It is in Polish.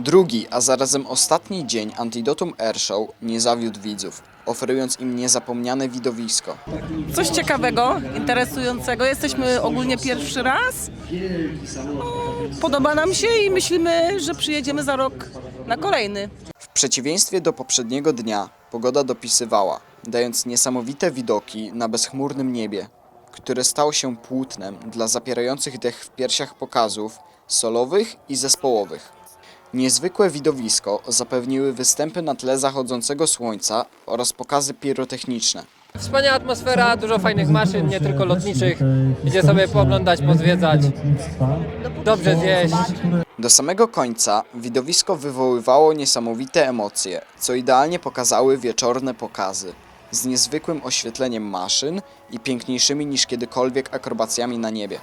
Drugi, a zarazem ostatni dzień Antidotum Airshow nie zawiódł widzów, oferując im niezapomniane widowisko. Coś ciekawego, interesującego. Jesteśmy ogólnie pierwszy raz. No, Podoba nam się i myślimy, że przyjedziemy za rok na kolejny. W przeciwieństwie do poprzedniego dnia pogoda dopisywała, dając niesamowite widoki na bezchmurnym niebie, które stało się płótnem dla zapierających dech w piersiach pokazów solowych i zespołowych. Niezwykłe widowisko zapewniły występy na tle zachodzącego słońca oraz pokazy pirotechniczne. Wspaniała atmosfera, dużo fajnych maszyn, nie tylko lotniczych, gdzie sobie pooglądać, pozwiedzać, dobrze zjeść. Do samego końca widowisko wywoływało niesamowite emocje, co idealnie pokazały wieczorne pokazy z niezwykłym oświetleniem maszyn i piękniejszymi niż kiedykolwiek akrobacjami na niebie.